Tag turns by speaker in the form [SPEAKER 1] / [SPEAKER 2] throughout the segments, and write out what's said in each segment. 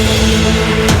[SPEAKER 1] We'll be right back.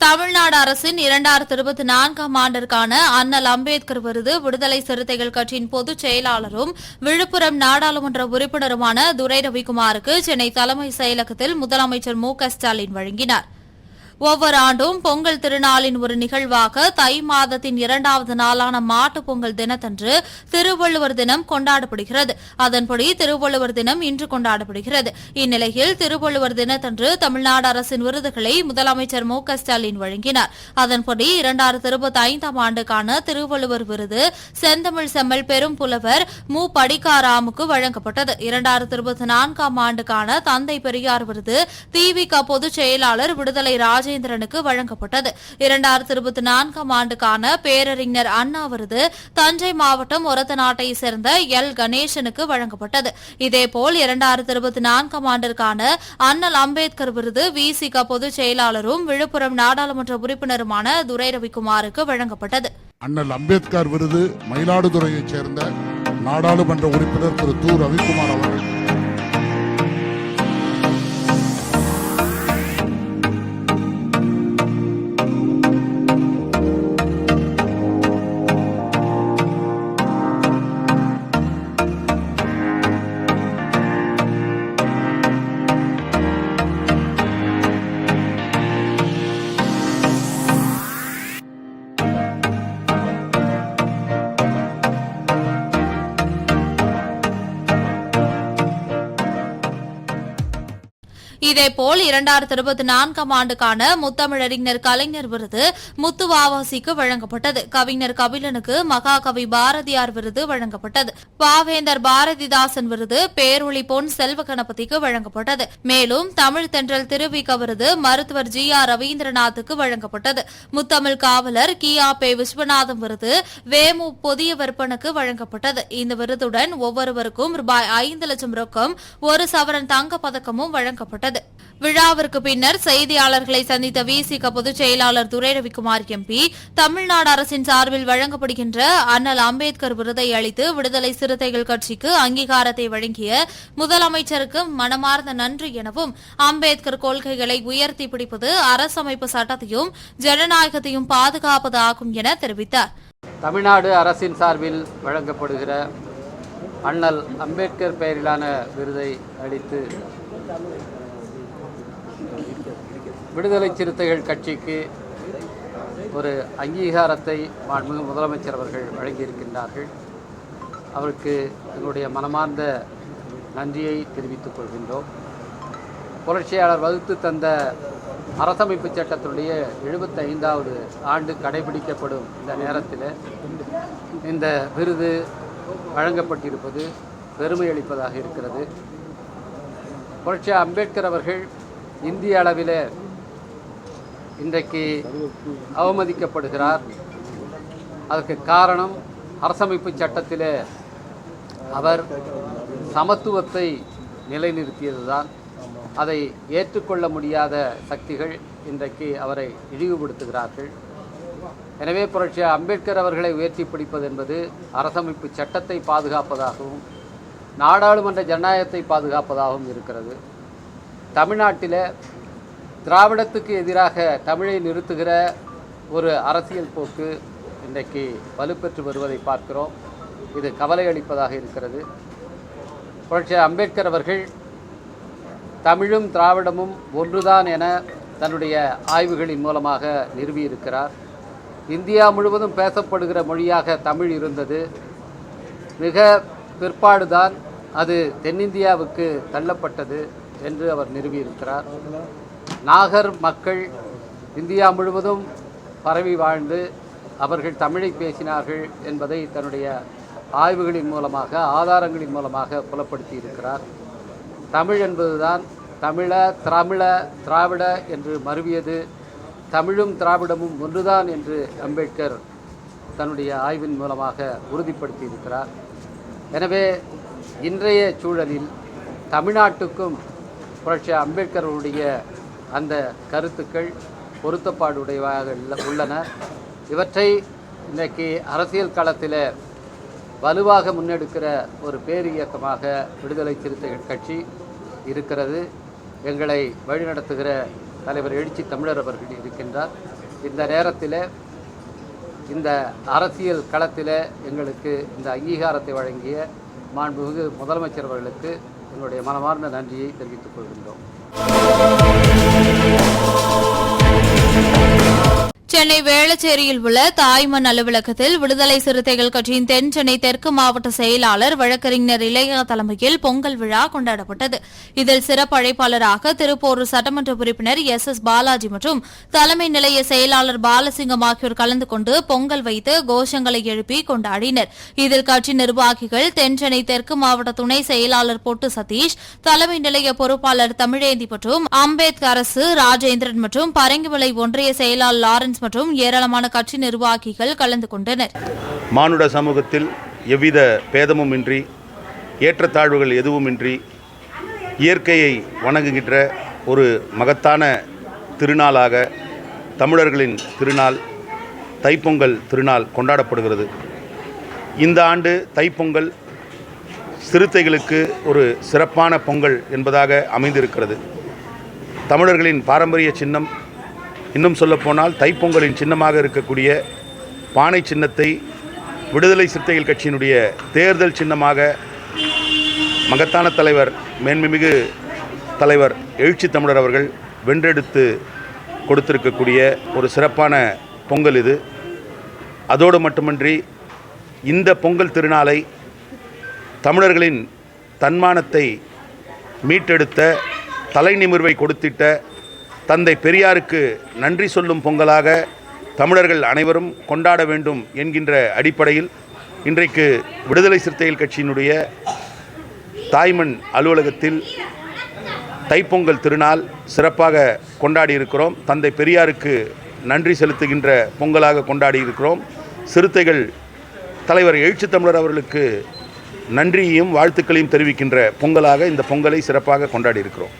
[SPEAKER 2] Tamil Nadu அரசின் இரண்டாயிரத்தி இருபத்தி நான்காம் ஆண்டிற்கான அண்ணல் அம்பேத்கர் விருது விடுதலை சிறுத்தைகள் கட்சியின் பொதுச் செயலாளரும் விழுப்புரம் நாடாளுமன்ற உறுப்பினருமான துரை ரவிக்குமாருக்கு சென்னை தலைமைச் செயலகத்தில் முதலமைச்சர் மு க ஸ்டாலின் வழங்கினார். ஒவ்வொரு ஆண்டும் பொங்கல் திருநாளின் ஒரு நிகழ்வாக தை மாதத்தின் இரண்டாவது நாளான மாட்டுப் பொங்கல் தினத்தன்று திருவள்ளுவர் தினம் கொண்டாடப்படுகிறது. அதன்படி திருவள்ளுவர் தினம் இன்று கொண்டாடப்படுகிறது. இந்நிலையில் திருவள்ளுவர் தினத்தன்று தமிழ்நாடு அரசின் விருதுகளை முதலமைச்சர் மு க ஸ்டாலின் வழங்கினார். அதன்படி இரண்டாயிரத்தி இருபத்தி ஐந்தாம் ஆண்டுக்கான திருவள்ளுவர் விருது செந்தமிழ் செம்மல் பெரும் புலவர் மு படிக்காராமுக்கு வழங்கப்பட்டது. இரண்டாயிரத்தி இருபத்தி நான்காம் ஆண்டுக்கான தந்தை பெரியார் விருது திமுக பொதுச் செயலாளர் விடுதலை ராஜேந்திரனுக்கு வழங்கப்பட்டது. இரண்டாயிரத்தி இருபத்தி நான்காம் ஆண்டுக்கான பேரறிஞர் அண்ணா விருது தஞ்சை மாவட்டம் ஒரத்தநாட்டை சேர்ந்த எல். கணேசனுக்கு வழங்கப்பட்டது. இதேபோல் இரண்டாயிரத்தி இருபத்தி நான்காம் ஆண்டிற்கான அண்ணல் அம்பேத்கர் விருது விசிக பொதுச் செயலாளரும் விழுப்புரம் நாடாளுமன்ற உறுப்பினருமான துரை ரவிக்குமாருக்கு வழங்கப்பட்டது.
[SPEAKER 3] அண்ணல் அம்பேத்கர் விருது மயிலாடுதுறையைச் சேர்ந்த நாடாளுமன்ற உறுப்பினர் திரு. து. ரவிக்குமார் அவர்கள்.
[SPEAKER 2] இதேபோல் இரண்டாயிரத்தி இருபத்தி நான்காம் ஆண்டுக்கான முத்தமிழறிஞர் கலைஞர் விருது முத்துவாவாசிக்கு வழங்கப்பட்டது. கவிஞர் கபிலனுக்கு மகாகவி பாரதியார் விருது வழங்கப்பட்டது. பாவேந்தர் பாரதிதாசன் விருது பேரொளி பொன் செல்வ கணபதிக்கு வழங்கப்பட்டது. மேலும் தமிழ் தென்றல் திருவிக விருது மருத்துவர் ஜி ஆர் ரவீந்திரநாத்துக்கு வழங்கப்பட்டது. முத்தமிழ் காவலர் கியா பே விஸ்வநாதம் விருது வேமு புதிய விற்பனுக்கு வழங்கப்பட்டது. இந்த விருதுடன் ஒவ்வொருவருக்கும் ரூபாய் ஐந்து லட்சம் ரொக்கம் ஒரு சவரன் தங்க பதக்கமும் வழங்கப்பட்டது. விழாவிற்கு பின்னர் செய்தியாளர்களை சந்தித்த விசிக பொதுச் செயலாளர் துரை ரவிக்குமார் எம்பி தமிழ்நாடு அரசின் சார்பில் வழங்கப்படுகின்ற அண்ணல் அம்பேத்கர் விருதை அளித்து விடுதலை சிறுத்தைகள் கட்சிக்கு அங்கீகாரத்தை வழங்கிய முதலமைச்சருக்கு மனமார்ந்த நன்றி எனவும் அம்பேத்கர் கொள்கைகளை உயர்த்தி பிடிப்பது அரசமைப்பு சட்டத்தையும் ஜனநாயகத்தையும் பாதுகாப்பது ஆகும் என தெரிவித்தார்.
[SPEAKER 4] தமிழ்நாடு அரசின் சார்பில் வழங்கப்படுகிற அண்ணல் அம்பேத்கர் பெயரிலான விருதை அளித்து விடுதலை சிறுத்தைகள் கட்சிக்கு ஒரு அங்கீகாரத்தை மாண்புமிகு முதலமைச்சர் அவர்கள் வழங்கியிருக்கின்றார்கள். அவருக்கு எங்களுடைய மனமார்ந்த நன்றியை தெரிவித்துக் கொள்கின்றோம். புரட்சியாளர் வகுத்து தந்த அரசமைப்பு சட்டத்தினுடைய எழுபத்தைந்தாவது ஆண்டு கடைபிடிக்கப்படும் இந்த நேரத்தில் இந்த விருது வழங்கப்பட்டிருப்பது பெருமை அளிப்பதாக இருக்கிறது. புரட்சி அம்பேத்கர் அவர்கள் இந்திய அளவில் இன்றைக்கு அவமதிக்கப்படுகிறார். அதற்கு காரணம் அரசமைப்பு சட்டத்தில் அவர் சமத்துவத்தை நிலைநிறுத்தியதுதான். அதை ஏற்றுக்கொள்ள முடியாத சக்திகள் இன்றைக்கு அவரை இழிவுபடுத்துகிறார்கள். எனவே புரட்சியா அம்பேத்கர் அவர்களை உயர்த்தி பிடிப்பது என்பது அரசமைப்பு சட்டத்தை பாதுகாப்பதாகவும் நாடாளுமன்ற ஜனநாயகத்தை பாதுகாப்பதாகவும் இருக்கிறது. தமிழ்நாட்டில் திராவிடத்துக்கு எதிராக தமிழை நிறுத்துகிற ஒரு அரசியல் போக்கு இன்றைக்கு வலுப்பெற்று வருவதை பார்க்கிறோம். இது கவலை அளிப்பதாக இருக்கிறது. புரட்சியர் அம்பேத்கர் அவர்கள் தமிழும் திராவிடமும் ஒன்றுதான் என தன்னுடைய ஆய்வுகளின் மூலமாக நிறுவியிருக்கிறார். இந்தியா முழுவதும் பேசப்படுகிற மொழியாக தமிழ் இருந்தது. மிக பிற்பாடுதான் அது தென்னிந்தியாவுக்கு தள்ளப்பட்டது என்று அவர் நிறுவியிருக்கிறார். நாகர் மக்கள் இந்தியா முழுவதும் பரவி வாழ்ந்து அவர்கள் தமிழை பேசினார்கள் என்பதை தன்னுடைய ஆய்வுகளின் மூலமாக ஆதாரங்களின் மூலமாக புலப்படுத்தி இருக்கிறார் தமிழ் என்பதுதான் தமிழ திராமிழ திராவிட என்று மருவியது. தமிழும் திராவிடமும் ஒன்றுதான் என்று அம்பேத்கர் தன்னுடைய ஆய்வின் மூலமாக உறுதிப்படுத்தி இருக்கிறார் எனவே இன்றைய சூழலில் தமிழ்நாட்டுக்கும் புரட்சி அம்பேத்கருடைய அந்த கருத்துக்கள் பொருத்தப்பாடுடையவாக உள்ள- உள்ளன. இவற்றை இன்றைக்கு அரசியல் களத்தில் வலுவாக முன்னெடுக்கிற ஒரு பேர் இயக்கமாக விடுதலை சிறுத்தைகள் கட்சி இருக்கிறது. எங்களை வழிநடத்துகிற தலைவர் எழுச்சி தமிழர் அவர்கள் இருக்கின்றார். இந்த நேரத்தில் இந்த அரசியல் களத்தில் எங்களுக்கு இந்த அங்கீகாரத்தை வழங்கிய மாண்புமிகு முதலமைச்சர் அவர்களுக்கு எங்களுடைய மனமார்ந்த நன்றியை தெரிவித்துக் கொள்கின்றோம்.
[SPEAKER 2] சென்னை வேளச்சேரியில் உள்ள தாய்மண் அலுவலகத்தில் விடுதலை சிறுத்தைகள் கட்சியின் தென் சென்னை தெற்கு மாவட்ட செயலாளர் வழக்கறிஞர் இளையா தலைமையில் பொங்கல் விழா கொண்டாடப்பட்டது. இதில் சிறப்பு அழைப்பாளராக திருப்போரூர் சட்டமன்ற உறுப்பினர் எஸ் எஸ் பாலாஜி மற்றும் தலைமை நிலைய செயலாளர் பாலசிங்கம் ஆகியோர் கலந்து கொண்டு பொங்கல் வைத்து கோஷங்களை எழுப்பி கொண்டாடினர். இதில் கட்சி நிர்வாகிகள் தென் சென்னை தெற்கு மாவட்ட துணை செயலாளர் பொட்டு சதீஷ் தலைமை நிலைய பொறுப்பாளர் தமிழேந்தி மற்றும் அம்பேத்கர் அரசு ராஜேந்திரன் மற்றும் பரங்கிமலை ஒன்றிய செயலாளர் லாரன்ஸ் மற்றும் ஏராளமான கட்சி நிர்வாகிகள் கலந்து கொண்டனர்.
[SPEAKER 5] மானுட சமூகத்தில் எவ்வித பேதமுமின்றி ஏற்றத்தாழ்வுகள் எதுவுமின்றி இயற்கையை வணங்குகின்ற ஒரு மகத்தான திருநாளாக தமிழர்களின் திருநாள் தைப்பொங்கல் திருநாள் கொண்டாடப்படுகிறது. இந்த ஆண்டு தைப்பொங்கல் சிறுத்தைகளுக்கு ஒரு சிறப்பான பொங்கல் என்பதாக அமைந்திருக்கிறது. தமிழர்களின் பாரம்பரிய சின்னம் இன்னும் சொல்லப்போனால் தைப்பொங்கலின் சின்னமாக இருக்கக்கூடிய பானை சின்னத்தை விடுதலை சிறுத்தைகள் கட்சியினுடைய தேர்தல் சின்னமாக மகத்தான தலைவர் மேன்மைமிகு தலைவர் எழுச்சி தமிழர் அவர்கள் வென்றெடுத்து கொடுத்திருக்கக்கூடிய ஒரு சிறப்பான பொங்கல் இது. அதோடு மட்டுமன்றி இந்த பொங்கல் திருநாளை தமிழர்களின் தன்மானத்தை மீட்டெடுத்த தலைநிமிர்வை கொடுத்திட்ட தந்தை பெரியாருக்கு நன்றி சொல்லும் பொங்கலாக தமிழர்கள் அனைவரும் கொண்டாட வேண்டும் என்கின்ற அடிப்படையில் இன்றைக்கு விடுதலை சிறுத்தைகள் கட்சியினுடைய தாய்மண் அலுவலகத்தில் தைப்பொங்கல் திருநாள் சிறப்பாக கொண்டாடி இருக்கிறோம் தந்தை பெரியாருக்கு நன்றி செலுத்துகின்ற பொங்கலாக கொண்டாடி இருக்கிறோம் சிறுத்தைகள் தலைவர் எழுச்சி தமிழர் அவர்களுக்கு நன்றியையும் வாழ்த்துக்களையும் தெரிவிக்கின்ற பொங்கலாக இந்த பொங்கலை சிறப்பாக கொண்டாடி இருக்கிறோம்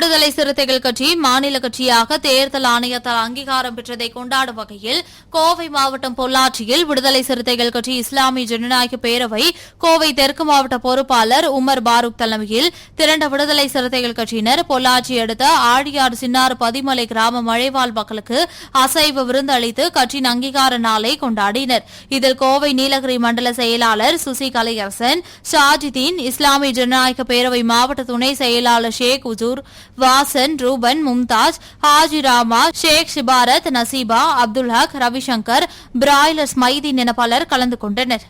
[SPEAKER 2] விடுதலை சிறுத்தைகள் கட்சி மாநில கட்சியாக தேர்தல் ஆணையத்தால் அங்கீகாரம் பெற்றதை கொண்டாடும் வகையில் கோவை மாவட்டம் பொள்ளாச்சியில் விடுதலை சிறுத்தைகள் கட்சி இஸ்லாமிய ஜனநாயக பேரவை கோவை தெற்கு மாவட்ட பொறுப்பாளர் உமர் பாரூக் தலைமையில் திரண்ட விடுதலை சிறுத்தைகள் கட்சியினர் பொள்ளாச்சி அடுத்த ஆழியார் சின்னாறு பதிமலை கிராம மழைவாழ் மக்களுக்கு அசைவ விருந்து அளித்து கட்சியின் அங்கீகார நாளை கொண்டாடினர். இதில் கோவை நீலகிரி மண்டல செயலாளர் சுசி கலையரசன் ஷாஜிதீன் இஸ்லாமிய ஜனநாயக பேரவை மாவட்ட துணை செயலாளர் ஷேக் உஜூர் வாசன் ரூபன் மும்தாஜ் ஹாஜிராமா ஷேக் ஷிபாரத் நசீபா அப்துல் ஹக் ரவிசங்கர் பிராய்லர்ஸ் மைதீன் என பலர் கலந்து கொண்டனர்.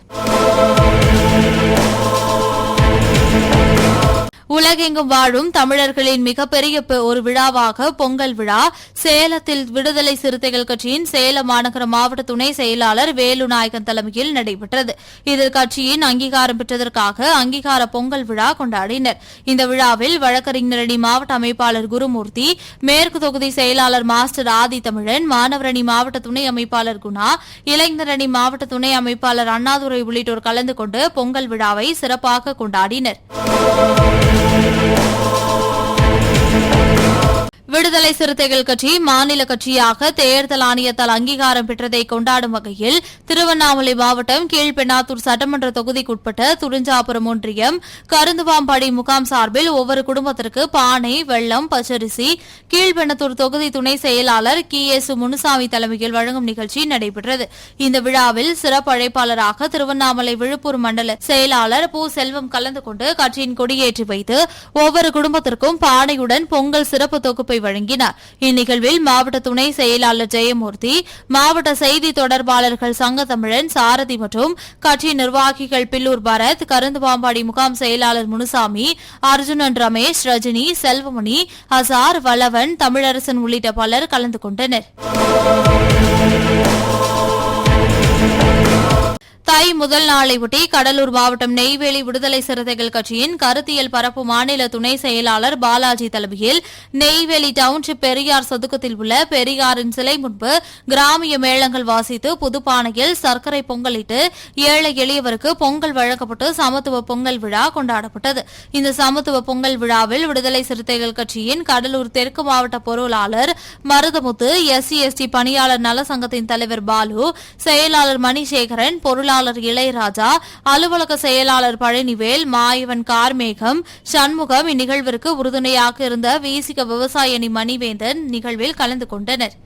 [SPEAKER 2] உலகெங்கும் வாழும் தமிழர்களின் மிகப்பெரிய பெ- ஒரு விழாவாக பொங்கல் விழா சேலத்தில் விடுதலை சிறுத்தைகள் கட்சியின் சேலம் மாநகர மாவட்ட துணை செயலாளர் வேலு நாயகன் தலைமையில் நடைபெற்றது. இதில் கட்சியின் அங்கீகாரம் பெற்றதற்காக அங்கீகார பொங்கல் விழா கொண்டாடினர். இந்த விழாவில் வழக்கறிஞரணி மாவட்ட அமைப்பாளர் குருமூர்த்தி மேற்கு தொகுதி செயலாளர் மாஸ்டர் ஆதி தமிழன் மாணவரணி மாவட்ட துணை அமைப்பாளர் குணா இளைஞரணி மாவட்ட துணை அமைப்பாளர் அண்ணாதுரை உள்ளிட்டோர் கலந்து கொண்டு பொங்கல் விழாவை சிறப்பாக கொண்டாடினர். Thank you. விடுதலை சிறுத்தைகள் கட்சி மாநில கட்சியாக தேர்தல் ஆணையத்தால் அங்கீகாரம் பெற்றதை கொண்டாடும் வகையில் திருவண்ணாமலை மாவட்டம் கீழ்பெண்ணாத்தூர் சட்டமன்ற தொகுதிக்குட்பட்ட துறிஞ்சாபுரம் ஒன்றியம் கருந்துவாம்படி முகாம் சார்பில் ஒவ்வொரு குடும்பத்திற்கு பானை வெள்ளம் பச்சரிசி கீழ்பெண்ணத்தூர் தொகுதி துணை செயலாளர் கி எஸ் முனுசாமி தலைமையில் வழங்கும் நிகழ்ச்சி நடைபெற்றது. இந்த விழாவில் சிறப்பு அழைப்பாளராக திருவண்ணாமலை விழுப்புரம் மண்டல செயலாளர் பூ செல்வம் கலந்து கொண்டு கட்சியின் கொடியேற்றி வைத்து ஒவ்வொரு குடும்பத்திற்கும் பானையுடன் பொங்கல் சிறப்பு தொகுப்பை வழங்கினார். இந்நிகழ்வில் மாவட்ட துணை செயலாளர் ஜெயமூர்த்தி மாவட்ட செய்தி தொடர்பாளர்கள் சங்க தமிழன் சாரதி மற்றும் கட்சி நிர்வாகிகள் பில்லூர் பரத் கருந்துபாம்பாடி முகாம் செயலாளர் முனுசாமி அர்ஜுனன் ரமேஷ் ரஜினி செல்வமணி ஹசார் வளவன் தமிழரசன் உள்ளிட்ட பலர் கலந்து கொண்டனர். தை முதல் நாளையொட்டி கடலூர் மாவட்டம் நெய்வேலி விடுதலை சிறுத்தைகள் கட்சியின் கருத்தியல் பரப்பு மாநில துணை செயலாளர் பாலாஜி தலைமையில் நெய்வேலி டவுன்ஷிப் பெரியார் சதுக்கத்தில் உள்ள பெரியாரின் சிலை முன்பு கிராமிய மேளங்கள் வாசித்து புதுப்பானையில் சர்க்கரை பொங்கலிட்டு ஏழை எளியவருக்கு பொங்கல் வழங்கப்பட்டு சமத்துவ பொங்கல் விழா கொண்டாடப்பட்டது. இந்த சமத்துவ பொங்கல் விழாவில் விடுதலை சிறுத்தைகள் கட்சியின் கடலூர் தெற்கு மாவட்ட பொருளாளர் மருதமுத்து எஸ்சி எஸ்டி பணியாளர் நல சங்கத்தின் தலைவர் பாலு செயலாளர் மணிசேகரன் பொருளாளர் இளையராஜா அலுவலக செயலாளர் பழனிவேல் மாயவன் கார்மேகம் சண்முகம் இந்நிகழ்விற்கு உறுதுணையாக இருந்த வீசிக விவசாய அணி மணிவேந்தன் நிகழ்வில் கலந்து கொண்டனர்.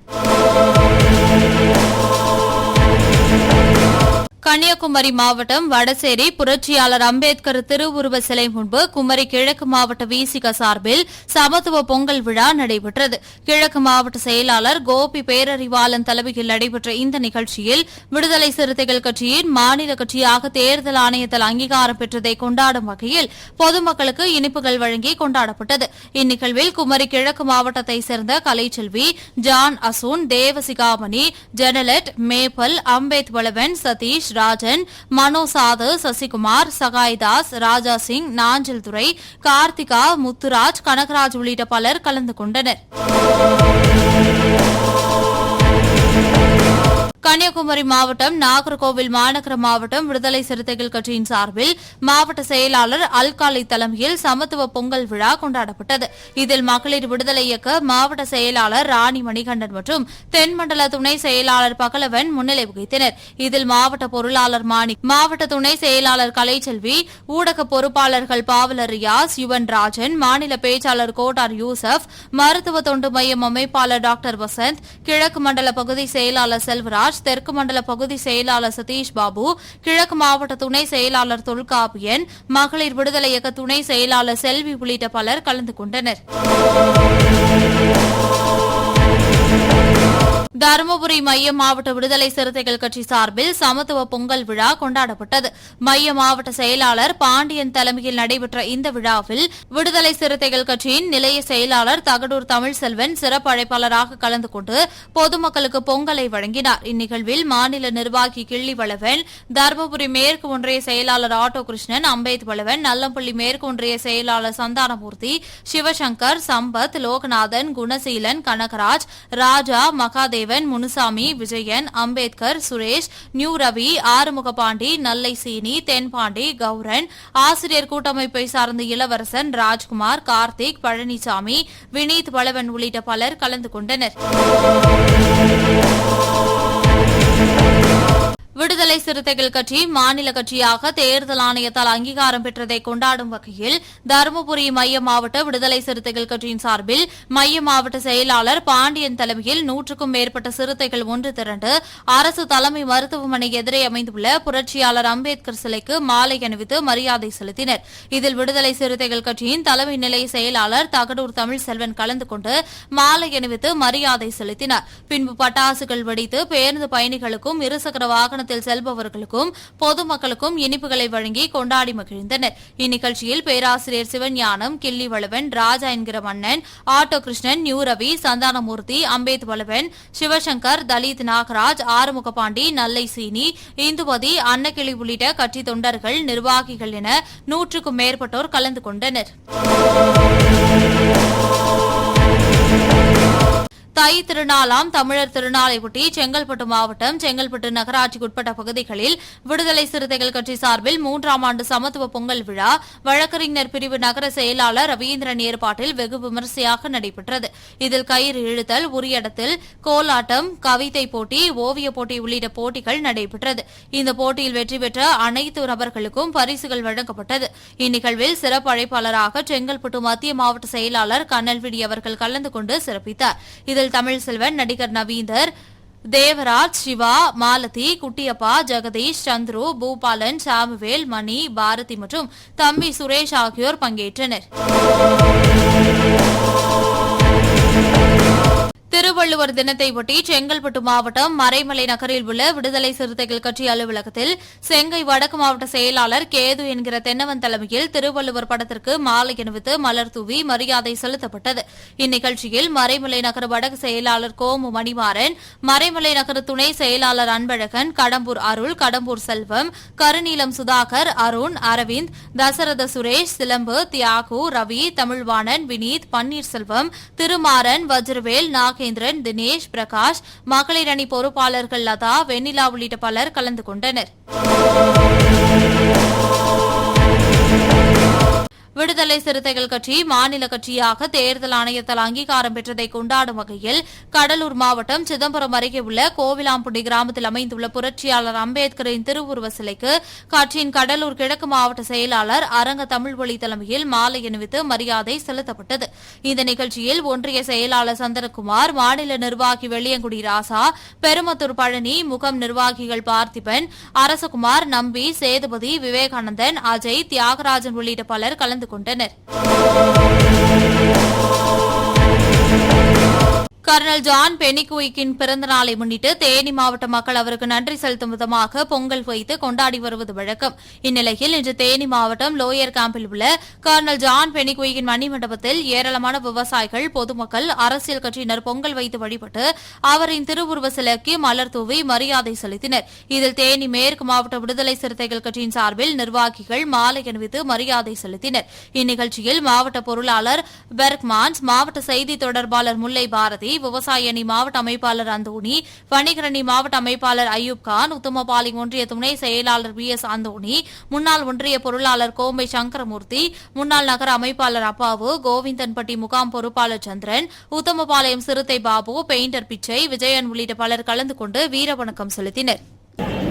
[SPEAKER 2] கன்னியாகுமரி மாவட்டம் வடசேரி புரட்சியாளர் அம்பேத்கர் திருவுருவ சிலை முன்பு குமரி கிழக்கு மாவட்ட விசிக சார்பில் சமத்துவ பொங்கல் விழா நடைபெற்றது. கிழக்கு மாவட்ட செயலாளர் கோபி பேரறிவாளன் தலைமையில் நடைபெற்ற இந்த நிகழ்ச்சியில் விடுதலை சிறுத்தைகள் கட்சியின் மாநில கட்சியாக தேர்தல் ஆணையத்தில் அங்கீகாரம் பெற்றதை கொண்டாடும் வகையில் பொதுமக்களுக்கு இனிப்புகள் வழங்கி கொண்டாடப்பட்டது. இந்நிகழ்வில் குமரி கிழக்கு மாவட்டத்தை சேர்ந்த கலைச்செல்வி ஜான் அசூன் தேவசிகாமணி ஜெனலட் மேப்பல் அம்பேத் வளவன் சதீஷ் ராஜன் மனோ சாது சசிகுமார் சகாய்தாஸ் ராஜா சிங் நாஞ்சில் கார்த்திகா முத்துராஜ் கனகராஜ் உள்ளிட்ட பலர் கலந்து கொண்டனர். கன்னியாகுமரி மாவட்டம் நாகர்கோவில் மாநகர மாவட்டம் விடுதலை சிறுத்தைகள் கட்சியின் சார்பில் மாவட்ட செயலாளர் அல்காலி தலைமையில் சமத்துவ பொங்கல் விழா கொண்டாடப்பட்டது. இதில் மகளிர் விடுதலை இயக்க மாவட்ட செயலாளர் ராணி மணிகண்டன் மற்றும் தென்மண்டல துணை செயலாளர் பகலவன் முன்னிலை வகித்தனர். இதில் மாவட்ட பொருளாளர் மாணி மாவட்ட துணை செயலாளர் கலைச்செல்வி ஊடக பொறுப்பாளர்கள் பாவலர் ரியாஸ் யுவன் ராஜன் மாநில பேச்சாளர் கோட்டார் யூசப் மருத்துவ தொண்டு மையம் அமைப்பாளர் டாக்டர் வசந்த் கிழக்கு மண்டல பகுதி செயலாளர் செல்வராஜ் தெற்கு மண்டல பகுதி செயலாளர் சதீஷ் பாபு கிழக்கு மாவட்ட துணை செயலாளர் தொல்காப்பியன் மகளிர் விடுதலை இயக்க துணை செயலாளர் செல்வி உள்ளிட்ட பலர் கலந்து கொண்டனர். தருமபுரி மைய மாவட்ட விடுதலை சிறுத்தைகள் கட்சி சார்பில் சமத்துவ பொங்கல் விழா கொண்டாடப்பட்டது. மைய மாவட்ட செயலாளர் பாண்டியன் தலைமையில் நடைபெற்ற இந்த விழாவில் விடுதலை சிறுத்தைகள் கட்சியின் நிலைய செயலாளர் தகடூர் தமிழ்செல்வன் சிறப்பு அழைப்பாளராக கலந்து கொண்டு பொதுமக்களுக்கு பொங்கலை வழங்கினார். இந்நிகழ்வில் மாநில நிர்வாகி கிள்ளி வளவன் தருமபுரி மேற்கு ஒன்றிய செயலாளர் ஆட்டோ கிருஷ்ணன் அம்பேத் வளவன் நல்லம்பள்ளி மேற்கு ஒன்றிய செயலாளர் சந்தானமூர்த்தி சிவசங்கர் சம்பத் லோகநாதன் குணசீலன் கனகராஜ் ராஜா மகாதேவ் மகாதேவன் முனுசாமி விஜயன் அம்பேத்கர் சுரேஷ் நியூ ரவி ஆறுமுகபாண்டி நல்லை சீனி தென்பாண்டி கௌரன் ஆசிரியர் கூட்டமைப்பை சார்ந்த இளவரசன் ராஜ்குமார் கார்த்திக் பழனிசாமி வினீத் பலவன் உள்ளிட்ட பலர் கலந்து கொண்டனர். விடுதலை சிறுத்தைகள் கட்சி மாநில கட்சியாக தேர்தல் ஆணையத்தால் அங்கீகாரம் பெற்றதை கொண்டாடும் வகையில் தருமபுரி மைய மாவட்ட விடுதலை சிறுத்தைகள் கட்சியின் சார்பில் மைய மாவட்ட செயலாளர் பாண்டியன் தலைமையில் நூற்றுக்கும் மேற்பட்ட சிறுத்தைகள் ஒன்று திரண்டு அரசு தலைமை மருத்துவமனை எதிரே அமைந்துள்ள புரட்சியாளர் அம்பேத்கர் சிலைக்கு மாலை அணிவித்து மரியாதை செலுத்தினர். இதில் விடுதலை சிறுத்தைகள் கட்சியின் தலைமை நிலைய செயலாளர் தகடூர் தமிழ்செல்வன் கலந்து கொண்டு மாலை அணிவித்து மரியாதை செலுத்தினார். பின்பு பட்டாசுகள் வெடித்து பேருந்து பயணிகளுக்கும் இருசக்கர வாகனத்தில் செல்பவர்களுக்கும் பொதுமக்களுக்கும் இனிப்புகளை வழங்கி கொண்டாடி மகிழ்ந்தனர். இந்நிகழ்ச்சியில் பேராசிரியர் சிவஞானம் கிள்ளி வளவன் ராஜா என்கிற மன்னன் ஆட்டோ கிருஷ்ணன் நியூ ரவி சந்தானமூர்த்தி அம்பேத் வளவன் சிவசங்கர் தலித் நாகராஜ் ஆறுமுகபாண்டி நல்லை சீனி இந்துமதி அன்னக்கிளி உள்ளிட்ட கட்சி தொண்டர்கள் நிர்வாகிகள் என நூற்றுக்கும் மேற்பட்டோர் கலந்து கொண்டனர். தை திருநாளாம் தமிழர் திருநாளையொட்டி செங்கல்பட்டு மாவட்டம் செங்கல்பட்டு நகராட்சிக்குட்பட்ட பகுதிகளில் விடுதலை சிறுத்தைகள் கட்சி சார்பில் மூன்றாம் ஆண்டு சமத்துவ பொங்கல் விழா வழக்கறிஞர் பிரிவு நகர செயலாளர் ரவீந்திரன் ஏற்பாட்டில் வெகு விமரிசையாக நடைபெற்றது. இதில் கயிறு இழுத்தல் உரியடத்தில் கோலாட்டம் கவிதை போட்டி ஓவியப் போட்டி உள்ளிட்ட போட்டிகள் நடைபெற்றது. இந்த போட்டியில் வெற்றி பெற்ற அனைத்து நபர்களுக்கும் பரிசுகள் வழங்கப்பட்டது. இந்நிகழ்வில் சிறப்பு அழைப்பாளராக செங்கல்பட்டு மத்திய மாவட்ட செயலாளர் கண்ணல்விடி அவர்கள் கலந்து கொண்டு சிறப்பித்தார். இதில் தமிழ் செல்வன் நடிகர் நவீந்தர் தேவராஜ் சிவா மாலதி குட்டியப்பா ஜெகதீஷ் சந்துரு பூபாலன் சாமுவேல் மணி பாரதி மற்றும் தம்பி சுரேஷ் ஆகியோர் பங்கேற்றனர். திருவள்ளுவர் தினத்தை ஒட்டி செங்கல்பட்டு மாவட்டம் மறைமலை நகரில் உள்ள விடுதலை சிறுத்தைகள் கட்சி அலுவலகத்தில் செங்கை வடக்கு மாவட்ட செயலாளர் கேது என்கிற தென்னவன் தலைமையில் திருவள்ளுவர் படத்திற்கு மாலை அணிவித்து மலர் தூவி மரியாதை செலுத்தப்பட்டது. இந்நிகழ்ச்சியில் மறைமலை நகர வடக்கு செயலாளர் கோமு மணிமாறன் மறைமலை நகர துணை செயலாளர் அன்பழகன் கடம்பூர் அருள் கடம்பூர் செல்வம் கருநீலம் சுதாகர் அருண் அரவிந்த் தசரத சுரேஷ் சிலம்பு தியாகு ரவி தமிழ்வாணன் வினீத் பன்னீர்செல்வம் திருமாறன் வஜ்ரவேல் நாகேந்திரன் தினேஷ் பிரகாஷ் மகளிர் அணி பொறுப்பாளர்கள் லதா வெண்ணிலா உள்ளிட்ட பலர் கலந்து கொண்டனர். விடுதலை சிறுத்தைகள் கட்சி மாநில கட்சியாக தேர்தல் ஆணையத்தால் அங்கீகாரம் பெற்றதை கொண்டாடும் வகையில் கடலூர் மாவட்டம் சிதம்பரம் அருகே உள்ள கோவிலாம்புடி கிராமத்தில் அமைந்துள்ள புரட்சியாளர் அம்பேத்கரின் திருவுருவ சிலைக்கு கட்சியின் கடலூர் கிழக்கு மாவட்ட செயலாளர் அரங்க தமிழ்வழி தலைமையில் மாலை அணிவித்து மரியாதை செலுத்தப்பட்டது. இந்த நிகழ்ச்சியில் ஒன்றிய செயலாளர் சந்தனகுமார் மாநில நிர்வாகி வெள்ளியங்குடி ராசா பெருமத்தூர் பழனி முகம் நிர்வாகிகள் பார்த்திபன் அரசகுமார் நம்பி சேதுபதி விவேகானந்தன் அஜய் தியாகராஜன் உள்ளிட்ட பலர் கலந்து கொண்டனர். கர்னல் ஜான் பெனிகுயிக்கின் பிறந்த நாளை முன்னிட்டு தேனி மாவட்ட மக்கள் அவருக்கு நன்றி செலுத்தும் விதமாக பொங்கல் வைத்து கொண்டாடி வருவது வழக்கம். இந்நிலையில் இன்று தேனி மாவட்டம் லோயர் கேம்பில் உள்ள கர்னல் ஜான் பெனிகுவிக்கின் மணி மண்டபத்தில் ஏராளமான விவசாயிகள் பொதுமக்கள் அரசியல் கட்சியினர் பொங்கல் வைத்து வழிபட்டு அவரின் திருவுருவ சிலைக்கு மலர் தூவி மரியாதை செலுத்தினர். இதில் தேனி மேற்கு மாவட்ட விடுதலை சிறுத்தைகள் கட்சியின் சார்பில் நிர்வாகிகள் மாலை அணிவித்து மரியாதை செலுத்தினர். இந்நிகழ்ச்சியில் மாவட்ட பொருளாளர் பெர்க்மான்ஸ் மாவட்ட செய்தி தொடர்பாளர் முல்லை பாரதி விவசாய அணி மாவட்ட அமைப்பாளர் அந்தோணி வணிகர் அணி மாவட்ட அமைப்பாளர் அயூப் கான் உத்தமபாலி ஒன்றிய துணை செயலாளர் பி எஸ் அந்தோணி முன்னாள் ஒன்றிய பொருளாளர் கோம்பை சங்கரமூர்த்தி முன்னாள் நகர அமைப்பாளர் அப்பாவு கோவிந்தன்பட்டி முகாம் பொறுப்பாளர் சந்திரன் உத்தமபாளையம் சிறுத்தை பாபு பெயிண்டர் பிச்சை விஜயன் உள்ளிட்ட பலர் கலந்து கொண்டு வீர வணக்கம் செலுத்தினர்.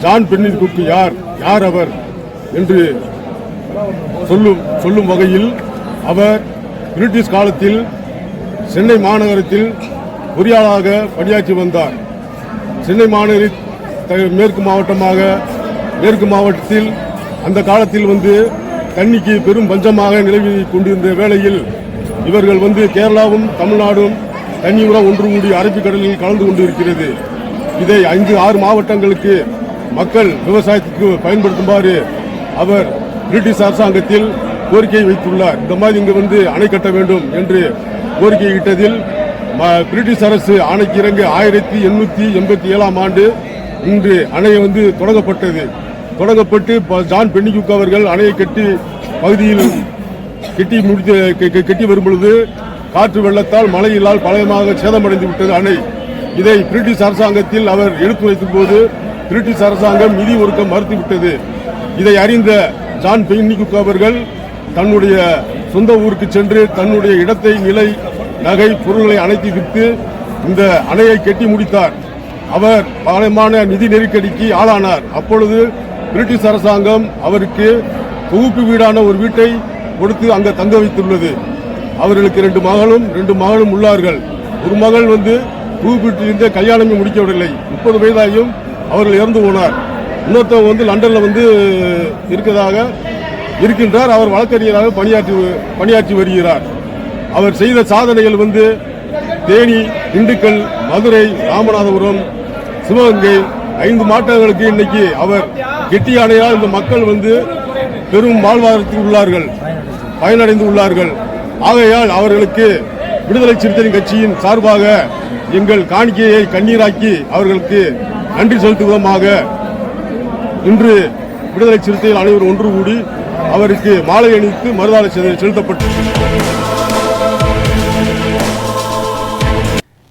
[SPEAKER 6] ஜான் பென்னிகுக்கு யார்? யார் அவர்? என்று சொல்லும் சொல்லும் வகையில் அவர் பிரிட்டிஷ் காலத்தில் சென்னை மாநகரத்தில் பொறியாளராக பணியாற்றி வந்தார். சென்னை மாநகரி த- மேற்கு மாவட்டமாக மேற்கு மாவட்டத்தில் அந்த காலத்தில் வந்து தண்ணிக்கு பெரும் பஞ்சமாக நிலவி கொண்டிருந்த வேளையில் இவர்கள் வந்து கேரளாவும் தமிழ்நாடும் தண்ணீர ஒன்று கூடி அரபிக்கடலில் கலந்து கொண்டிருக்கிறது. இதை ஐந்து ஆறு மாவட்டங்களுக்கு மக்கள் விவசாயத்துக்கு பயன்படுத்துமாறு அவர் பிரிட்டிஷ் அரசாங்கத்தில் கோரிக்கை வைத்துள்ளார். இந்த மாதிரி இங்கு வந்து அணை கட்ட வேண்டும் என்று கோரிக்கை இட்டதில் பிரிட்டிஷ் அரசு ஆணைக்கு இறங்கு ஆயிரத்தி எண்ணூத்தி எண்பத்தி ஏழாம் ஆண்டு இன்று அணை வந்து தொடங்கப்பட்டது. தொடங்கப்பட்டு ப- ஜான் பென்னிகுக் அவர்கள் அணையை கட்டி பகுதியில் கெட்டி முடித்து கெட்டி வரும்பொழுது காற்று வெள்ளத்தால் மழையினால் பலமாக சேதமடைந்து விட்டது அணை இதை பிரிட்டிஷ் அரசாங்கத்தில் அவர் எடுத்து வைத்த போது பிரிட்டிஷ் அரசாங்கம் நிதி ஒருக்க மறுத்துவிட்டது இதை அறிந்த ஜான் பெய்னிகுக் அவர்கள் தன்னுடைய சொந்த ஊருக்கு சென்று தன்னுடைய இடத்தை நிலை நகை பொருள்களை அனைத்து விற்று இந்த அணையை கட்டி முடித்தார். அவர் பாலமான நிதி நெருக்கடிக்கு ஆளானார். அப்பொழுது பிரிட்டிஷ் அரசாங்கம் அவருக்கு தொகுப்பு வீடான ஒரு வீட்டை கொடுத்து அங்கே தங்க வைத்துள்ளது. அவர்களுக்கு ரெண்டு மகளும் ரெண்டு மகளும் உள்ளார்கள். ஒரு மகள் வந்து தொகுப்பீட்டிலிருந்தே கல்யாணமே முடிக்கவில்லை முப்பது வயதாகியும் அவர்கள் இறந்து போனார். இன்னொருத்தவங்க வந்து லண்டனில் வந்து இருக்கதாக இருக்கின்றார். அவர் வழக்கறிஞராக பணியாற்றி பணியாற்றி வருகிறார். அவர் செய்த சாதனைகள் வந்து தேனி திண்டுக்கல் மதுரை ராமநாதபுரம் சிவகங்கை ஐந்து மாவட்டங்களுக்கு இன்னைக்கு அவர் கெட்டி அணையால் இந்த மக்கள் வந்து பெரும் வாழ்வாதாரத்தில் உள்ளார்கள் பயனடைந்து உள்ளார்கள். ஆகையால் அவர்களுக்கு விடுதலை சிறுத்தை கட்சியின் சார்பாக எங்கள் காணிக்கையை கண்ணீராக்கி அவர்களுக்கு நன்றி செலுத்துவதமாக இன்று விடுதலை சிறுத்தைகள் அனைவரும் ஒன்று கூடி அவருக்கு மாலை அணிவித்து மறுதாலை செலுத்தப்பட்டது